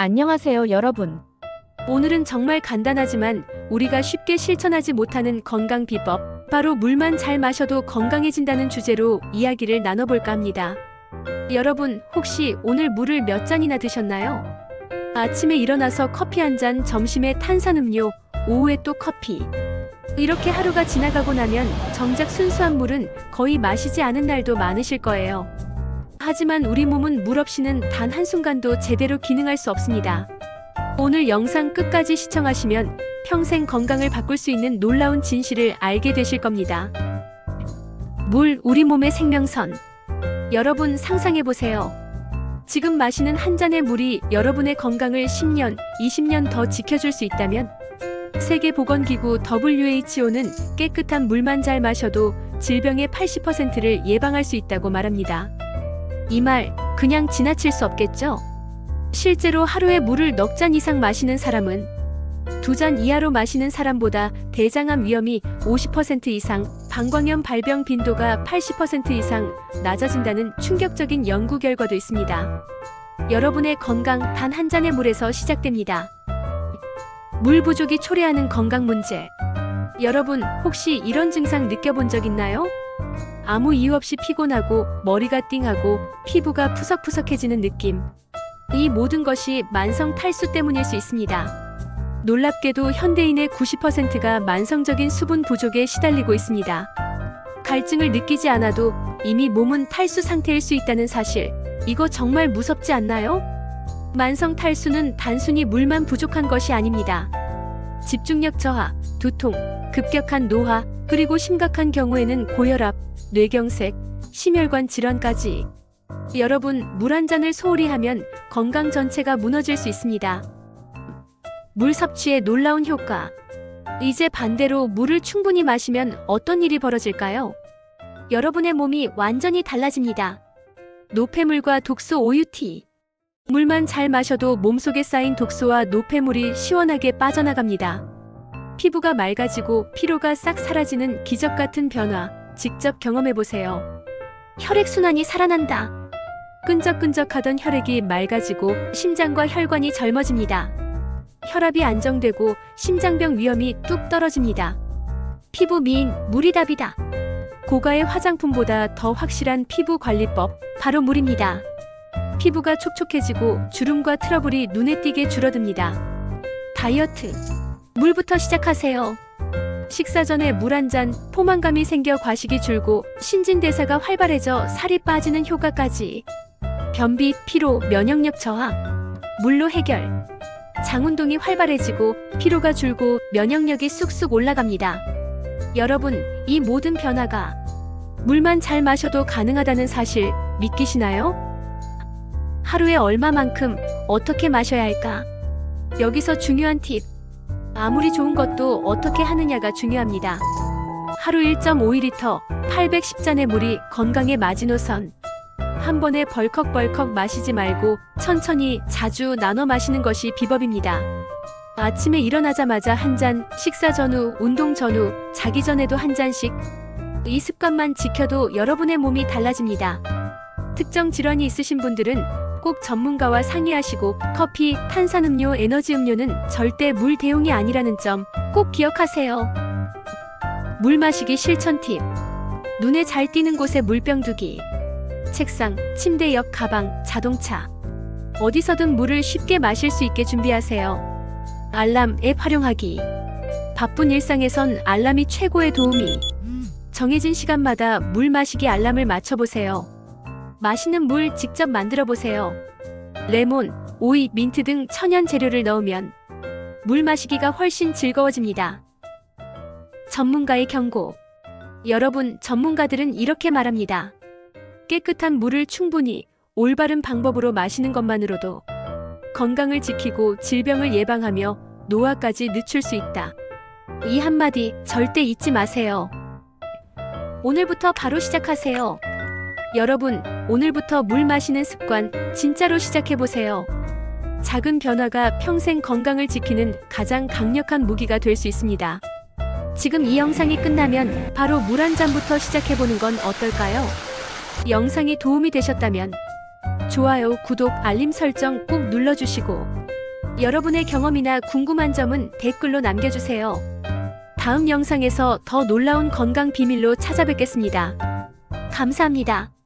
안녕하세요, 여러분. 오늘은 정말 간단하지만 우리가 쉽게 실천하지 못하는 건강 비법, 바로 물만 잘 마셔도 건강해진다는 주제로 이야기를 나눠볼까 합니다. 여러분, 혹시 오늘 물을 몇 잔이나 드셨나요? 아침에 일어나서 커피 한 잔, 점심에 탄산음료, 오후에 또 커피. 이렇게 하루가 지나가고 나면 정작 순수한 물은 거의 마시지 않은 날도 많으실 거예요. 하지만 우리 몸은 물 없이는 단 한순간도 제대로 기능할 수 없습니다. 오늘 영상 끝까지 시청하시면 평생 건강을 바꿀 수 있는 놀라운 진실을 알게 되실 겁니다. 물, 우리 몸의 생명선. 여러분 상상해 보세요. 지금 마시는 한 잔의 물이 여러분의 건강을 10년, 20년 더 지켜줄 수 있다면 세계보건기구 WHO는 깨끗한 물만 잘 마셔도 질병의 80%를 예방할 수 있다고 말합니다. 이 말 그냥 지나칠 수 없겠죠? 실제로 하루에 물을 넉 잔 이상 마시는 사람은 두 잔 이하로 마시는 사람보다 대장암 위험이 50% 이상, 방광염 발병 빈도가 80% 이상 낮아진다는 충격적인 연구 결과도 있습니다. 여러분의 건강 단 한 잔의 물에서 시작됩니다. 물 부족이 초래하는 건강 문제. 여러분 혹시 이런 증상 느껴본 적 있나요? 아무 이유 없이 피곤하고 머리가 띵하고 피부가 푸석푸석해지는 느낌. 이 모든 것이 만성 탈수 때문일 수 있습니다. 놀랍게도 현대인의 90%가 만성적인 수분 부족에 시달리고 있습니다. 갈증을 느끼지 않아도 이미 몸은 탈수 상태일 수 있다는 사실. 이거 정말 무섭지 않나요? 만성 탈수는 단순히 물만 부족한 것이 아닙니다. 집중력 저하, 두통, 급격한 노화, 그리고 심각한 경우에는 고혈압, 뇌경색, 심혈관 질환까지. 여러분, 물 한 잔을 소홀히 하면 건강 전체가 무너질 수 있습니다. 물 섭취의 놀라운 효과. 이제 반대로 물을 충분히 마시면 어떤 일이 벌어질까요? 여러분의 몸이 완전히 달라집니다. 노폐물과 독소 오유티. 물만 잘 마셔도 몸속에 쌓인 독소와 노폐물이 시원하게 빠져나갑니다. 피부가 맑아지고 피로가 싹 사라지는 기적 같은 변화 직접 경험해 보세요. 혈액순환이 살아난다. 끈적끈적하던 혈액이 맑아지고 심장과 혈관이 젊어집니다. 혈압이 안정되고 심장병 위험이 뚝 떨어집니다. 피부 미인 물이 답이다. 고가의 화장품보다 더 확실한 피부 관리법 바로 물입니다. 피부가 촉촉해지고 주름과 트러블이 눈에 띄게 줄어듭니다. 다이어트 물부터 시작하세요. 식사 전에 물 한 잔, 포만감이 생겨 과식이 줄고 신진대사가 활발해져 살이 빠지는 효과까지. 변비, 피로, 면역력 저하. 물로 해결. 장 운동이 활발해지고 피로가 줄고 면역력이 쑥쑥 올라갑니다. 여러분, 이 모든 변화가 물만 잘 마셔도 가능하다는 사실 믿기시나요? 하루에 얼마만큼 어떻게 마셔야 할까? 여기서 중요한 팁. 아무리 좋은 것도 어떻게 하느냐가 중요합니다. 하루 1.5리터 810잔의 물이 건강의 마지노선. 한 번에 벌컥벌컥 마시지 말고 천천히 자주 나눠 마시는 것이 비법입니다. 아침에 일어나자마자 한 잔, 식사 전후, 운동 전후, 자기 전에도 한 잔씩. 이 습관만 지켜도 여러분의 몸이 달라집니다. 특정 질환이 있으신 분들은 꼭 전문가와 상의하시고 커피, 탄산음료, 에너지 음료는 절대 물 대용이 아니라는 점 꼭 기억하세요. 물 마시기 실천 팁. 눈에 잘 띄는 곳에 물병 두기. 책상, 침대 옆 가방, 자동차. 어디서든 물을 쉽게 마실 수 있게 준비하세요. 알람 앱 활용하기. 바쁜 일상에선 알람이 최고의 도움이. 정해진 시간마다 물 마시기 알람을 맞춰보세요. 맛있는 물 직접 만들어 보세요. 레몬, 오이, 민트 등 천연 재료를 넣으면 물 마시기가 훨씬 즐거워집니다. 전문가의 경고. 여러분, 전문가들은 이렇게 말합니다. 깨끗한 물을 충분히 올바른 방법으로 마시는 것만으로도 건강을 지키고 질병을 예방하며 노화까지 늦출 수 있다. 이 한마디 절대 잊지 마세요. 오늘부터 바로 시작하세요. 여러분, 오늘부터 물 마시는 습관 진짜로 시작해보세요. 작은 변화가 평생 건강을 지키는 가장 강력한 무기가 될 수 있습니다. 지금 이 영상이 끝나면 바로 물 한 잔부터 시작해보는 건 어떨까요? 영상이 도움이 되셨다면 좋아요, 구독, 알림 설정 꼭 눌러주시고 여러분의 경험이나 궁금한 점은 댓글로 남겨주세요. 다음 영상에서 더 놀라운 건강 비밀로 찾아뵙겠습니다. 감사합니다.